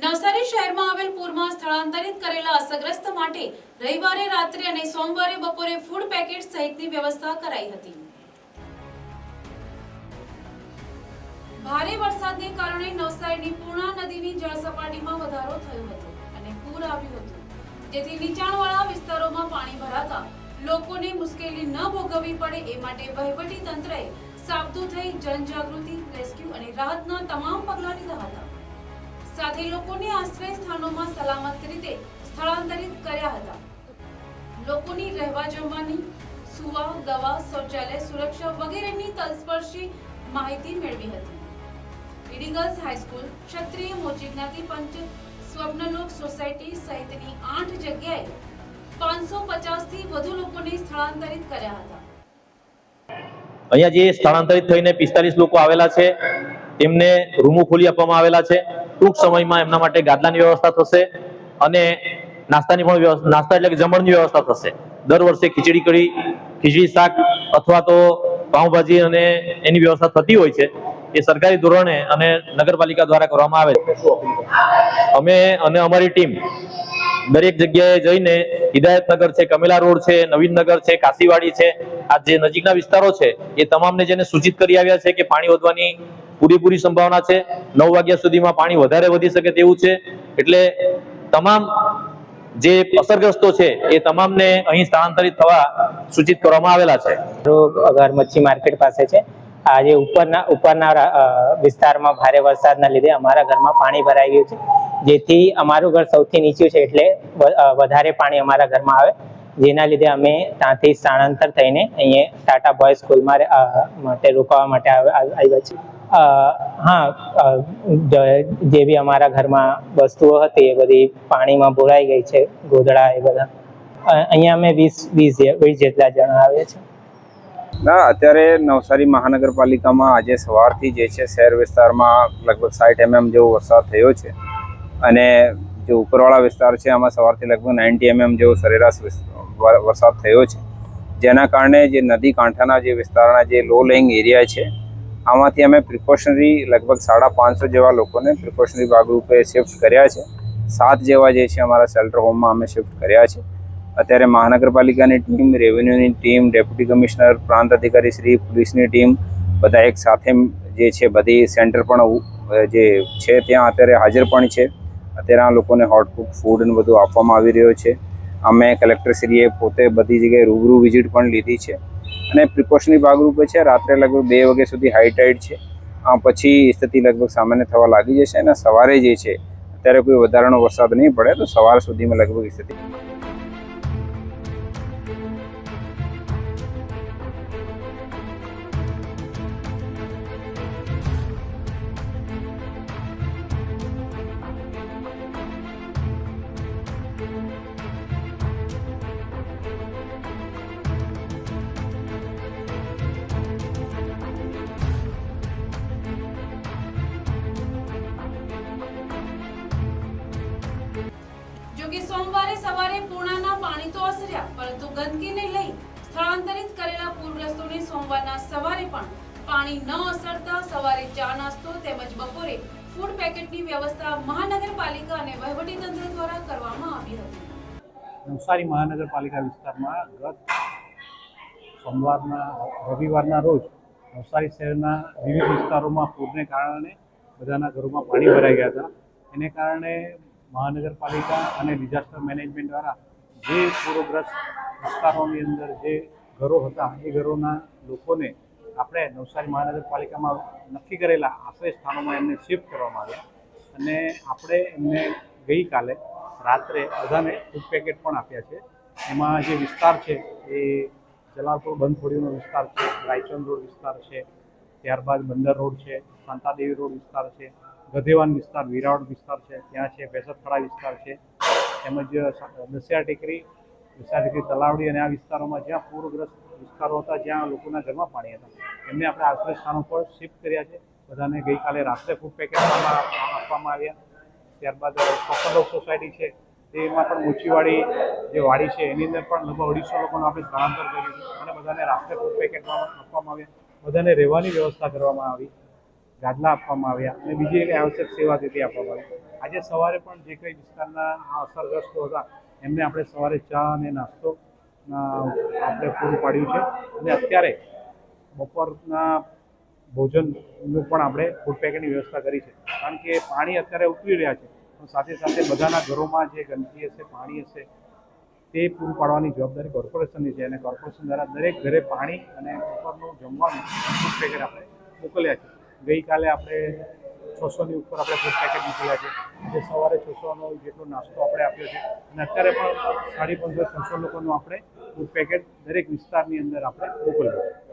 નવસારી શહેરમાં આવેલ પૂરમાં સ્થળાંતરિત કરેલા અસરગ્રસ્ત માટે રવિવારે રાત્રે અને સોમવારે બપોરે ફૂડ પેકેટ સહિતની વ્યવસ્થા કરાઈ હતી. ભારે વરસાદને કારણે નવસારીની પૂર્ણા નદીની જળસપાટીમાં વધારો થયો હતો અને પૂર આવ્યું હતું. જેથી નીચાણવાળા વિસ્તારોમાં પાણી ભરાતા લોકોને મુશ્કેલી ન ભોગવવી પડે એ માટે વહીવટી તંત્રએ સાબદું થઈ જનજાગૃતિ, રેસ્ક્યુ અને રાહતના તમામ પગલાં લીધા હતા. સાથે લોકોને આશ્રય સ્થાનોમાં સલામત રીતે સ્થળાંતરિત કર્યા હતા. લોકોની રહેવા જમવાની, સુવા, દવા, શૌચાલય સુરક્ષા વગેરેની તલસ્પર્શી માહિતી મેળવી હતી. ઈડી ગર્લ્સ હાઈસ્કૂલ ક્ષત્રિય મોચી જ્ઞાતિ પંચ, સ્વપ્નલોક સોસાયટી સહિતની આઠ જગ્યાએ પાંચસો પચાસથી વધુ લોકોને સ્થળાંતરિત કર્યા હતા. અહીંયા જે સ્થળાંતરિત થઈને પિસ્તાલીસ લોકો આવેલા છે, તેમને રૂમો ખોલી આપવામાં આવેલા છે. ટૂંક સમયમાં એમના માટે ગાદલાની વ્યવસ્થા થશે અને નાસ્તાની પણ નાસ્તા એટલે કે જમણની વ્યવસ્થા થશે. દર વર્ષે ખીચડી કઢી ખીચડી, શાક અથવા તો પાઉંભાજી અને એની વ્યવસ્થા થતી હોય છે, એ સરકારી ધોરણે અને નગરપાલિકા દ્વારા કરવામાં આવે છે. અમે અને અમારી ટીમ દરેક જગ્યાએ જઈને હિદાયતનગર છે, કમેલા રોડ છે નવીનનગર છે, કાશીવાડી છે, આ જે નજીકના વિસ્તારો છે, એ તમામને જેને સૂચિત કરી આવ્યા છે કે પાણી વધવાની પૂરેપૂરી સંભાવના છે. નવ વાગ્યા સુધીમાં પાણી વધારે વધી શકે તેવું છે. એટલે તમામ જે અસરગ્રસ્તો છે એ તમામને અહીં સ્થળાંતરિત થવા સૂચિત કરવામાં આવેલા છે. અગર મચ્છી માર્કેટ પાસે છે, આજે ઉપરના ઉપરના વિસ્તારમાં ભારે વરસાદના લીધે અમારા ઘરમાં પાણી ભરાઈ ગયું છે. જેથી અમારું ઘર સૌથી નીચું છે એટલે વધારે પાણી અમારા ઘરમાં આવે. જેના લીધે અમે ત્યાંથી સ્થળાંતર થઈને અહીંયા ટાટા બોય સ્કૂલમાં માટે રોકાવા માટે આવ- આવ- આવ્યા છીએ. હા જે બી અમારા ઘરમાં વસ્તુઓ હતી એ બધી પાણીમાં ભોળાઈ ગઈ છે, ગોદડા એ બધા. અહીંયા અમે વીસ વીસ વીસ જેટલા જણા આવ્યા છે ના, અત્યારે નવસારી મહાનગરપાલિકામાં આજે સવારથી જે છે, શહેર વિસ્તારમાં લગભગ સાઠ એમએમ જેવો વરસાદ થયો છે. અને જે ઉપરવાળા વિસ્તાર છે, આમાં સવારથી લગભગ નાઇન્ટી એમએમ જેવો સરેરાશ વર- વરસાદ થયો છે. જેના કારણે જે નદી કાંઠાના જે વિસ્તારના જે લો લેઇંગ એરિયા છે આમાંથી અમે પ્રિકોશનરી લગભગ સાડા પાંચસો જેવા લોકોને પ્રિકોશનરી ભાગરૂપે શિફ્ટ કર્યા છે. સાત જેવા જે છે અમારા શેલ્ટર હોમમાં અમે શિફ્ટ કર્યા છે. અત્યારે મહાનગરપાલિકાની ટીમ રેવન્યુની ટીમ ડેપ્યુટી કમિશનર પ્રાંત અધિકારી શ્રી, પોલીસની ટીમ બધા એક સાથે જે છે બધી સેન્ટર પણ જે છે ત્યાં અત્યારે હાજર પણ છે. અત્યારે આ લોકોને હોટકુક ફૂડ અને બધું આપવામાં આવી રહ્યો છે. અમે કલેક્ટરશ્રીએ પોતે બધી જગ્યાએ રૂબરૂ વિઝિટ પણ લીધી છે. અને પ્રિકોશનરી ભાગરૂપે છે. રાત્રે લગભગ બે વાગ્યા સુધી હાઈ ટાઈડ છે. પછી સ્થિતિ લગભગ સામાન્ય થવા લાગી જશે અને સવારે જે છે, અત્યારે કોઈ વધારાનો વરસાદ નહીં પડે, તો સવાર સુધીમાં લગભગ સ્થિતિ ગંદકીને લઈ સ્થળાંતરિત કરેલા પૂરગ્રસ્તોને સોમવારના સવારે પણ પાણી ન અસરતા સવારે ચા નાસ્તો તેમજ બપોરે ફૂડ પેકેટની વ્યવસ્થા મહાનગરપાલિકા અને વહીવટીતંત્ર દ્વારા કરવામાં આવી હતી. નવસારી મહાનગરપાલિકા વિસ્તારમાં ગત સોમવારના, રવિવારના રોજ નવસારી શહેરના વિવિધ વિસ્તારોમાં પૂરને કારણે બધાના ઘરોમાં પાણી ભરાઈ ગયા હતા. એને કારણે મહાનગરપાલિકા અને ડિઝાસ્ટર મેનેજમેન્ટ દ્વારા જે પૂરગ્રસ્ત વિસ્તારોની અંદર જે ઘરો હતા, એ ઘરોના લોકોને આપણે નવસારી મહાનગરપાલિકામાં નક્કી કરેલા આશ્રય સ્થાનોમાં એમને શિફ્ટ કરવામાં આવ્યા અને આપણે એમને ગઈકાલે રાત્રે બધાને ફૂડ પેકેટ પણ આપ્યા છે. એમાં જે વિસ્તાર છે, એ જલાલપુર બંધખોડીનો વિસ્તાર છે, રાયચંદ રોડ વિસ્તાર છે, ત્યારબાદ બંદર રોડ છે, શાંતાદેવી રોડ વિસ્તાર છે, ગધેવાન વિસ્તાર, વિરાવળ વિસ્તાર છે, ત્યાં છે ભેસતખડા વિસ્તાર છે, તેમજ દસિયા ટેકરી દસિયા તલાવડી અને આ વિસ્તારોમાં જ્યાં પૂરગ્રસ્ત વિસ્તારો હતા, જ્યાં લોકોના ઘરમાં પાણી હતા. એમને આપણે આશ્રય સ્થાનો પર શિફ્ટ કર્યા છે. બધાને ગઈકાલે રાત્રે ફૂડ પેકેટ આપવામાં આવ્યા. ત્યારબાદ કોકરલોક સોસાયટી છે. તેમાં પણ મોચીવાડી જે વાડી છે, એની અંદર પણ લગભગ અઢીસો લોકોનું આપણે સ્થળાંતર કર્યું અને બધાને રાત્રે ફૂડ પેકેટમાં આપવામાં આવ્યા. બધાને રહેવાની વ્યવસ્થા કરવામાં આવી. ગાદલા આપવામાં આવ્યા. અને બીજી એક આવશ્યક સેવા તેથી આપવામાં આવી. આજે સવારે પણ જે કંઈ વિસ્તારના અસરગ્રસ્તો હતા એમને આપણે સવારે ચા અને નાસ્તો આપણે પૂરું પાડ્યું છે. અને અત્યારે બપોરના ભોજનનું પણ આપણે ફૂડ પેકેટની વ્યવસ્થા કરી છે. કારણ કે પાણી અત્યારે ઉતરી રહ્યા છે. પણ સાથે સાથે બધાના ઘરોમાં જે ગંદકી હશે, પાણી હશે, તે પૂરું પાડવાની જવાબદારી કોર્પોરેશનની છે. અને કોર્પોરેશન દ્વારા દરેક ઘરે પાણી અને ઉપરનું જમવાનું ફૂડ પેકેટ આપણે મોકલ્યા છે. ગઈકાલે આપણે છસોની ઉપર આપણે ફૂડ પેકેટ મોકલ્યા છે. જે સવારે છસોનો જેટલો નાસ્તો આપણે આપ્યો છે. અને અત્યારે પણ સાડી પંદર છસો લોકોનું આપણે ફૂડ પેકેટ દરેક વિસ્તારની અંદર આપણે મોકલ્યું છે.